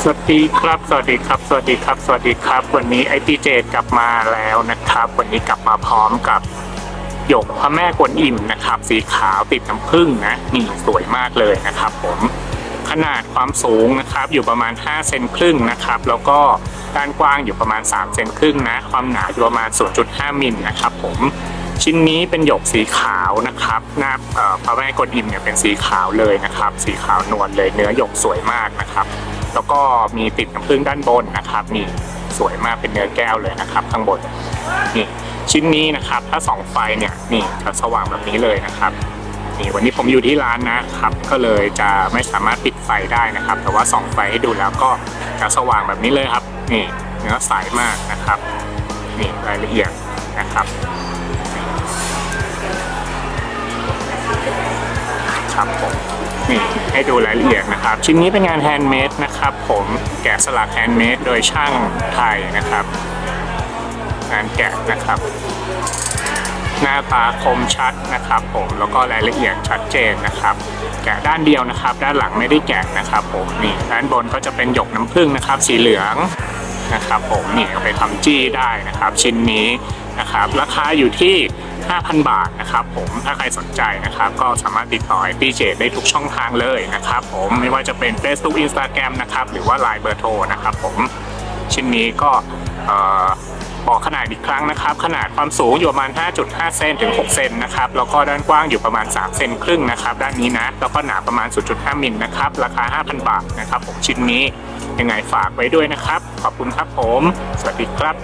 สวัสดีครับ สวัสดีครับ สวัสดีครับ สวัสดีครับ วันนี้ไอพีเจกลับมาแล้วนะครับ วันนี้กลับมาพร้อมกับหยกพระแม่กวนอิมนะครับ สีขาวติดน้ำผึ้งนะนี่สวยมากเลยนะครับ ผมขนาดความสูงนะครับอยู่ประมาณ 5 เซนครึ่งนะครับ แล้วก็ด้านกว้างอยู่ประมาณ 3 เซนครึ่งนะความหนาอยู่ประมาณ 0.5 มิลนะครับ ผมชิ้นนี้เป็นหยกสีขาวนะครับ หน้าพระแม่กวนอิมเนี่ยเป็นสีขาวเลยนะครับ สีขาวนวลเลยเนื้อหยกสวยมากนะครับ แล้วก็มีติดน้ำผึ้งด้านบนนะครับนี่สวยมากเป็นเนื้อแก้วเลยนะครับ ข้างบนนี่ชิ้นนี้นะครับ ถ้าสองไฟเนี่ยนี่จะสว่างแบบนี้เลยนะครับนี่วันนี้ผมอยู่ที่ร้านนะครับ ก็เลยจะไม่สามารถปิดไฟได้นะครับ แต่ว่าส่องไฟให้ดูแล้วก็จะสว่างแบบนี้เลยครับ นี่เนื้อใสมากนะครับนี่รายละเอียดนะครับครับผม นี่ให้ดูรายละเอียดนะครับ ชิ้นนี้เป็นงานแฮนด์เมดนะครับ ผมแกะสลักแฮนด์เมดโดยช่างไทยนะครับ งานแกะนะครับ หน้าตาคมชัดนะครับ ผมแล้วก็รายละเอียดชัดเจนนะครับ แกะด้านเดียวนะครับ ด้านหลังไม่ได้แกะนะครับ ผมนี่ด้านบนก็จะเป็นหยกน้ำผึ้งนะครับ สีเหลืองนะครับ ผมนี่เอาไปทำจี้ได้นะครับ ชิ้นนี้นะครับ ราคาอยู่ที่ 5,000 บาทนะครับผมถ้าใครสนใจนะครับ ก็สามารถติดต่อพี่เจได้ทุกช่องทางเลยนะครับผมไม่ว่าจะเป็น Facebook Instagram นะครับหรือว่า Line เบอร์โทรนะครับผมชิ้นนี้ก็เอ่อบอกขนาดอีกครั้งนะครับ ขนาดความสูงอยู่ประมาณ 5.5 เซนถึง 6 เซนนะครับ แล้วก็ด้านกว้างอยู่ประมาณ 3 เซนครึ่งนะครับ ด้านนี้นะ แล้วก็หนาประมาณ 0.5 มิลนะครับ ราคา 5,000 บาทนะครับ ผมชิ้นนี้ยังไงฝากไว้ด้วยนะครับ ขอบคุณครับผม สวัสดีครับ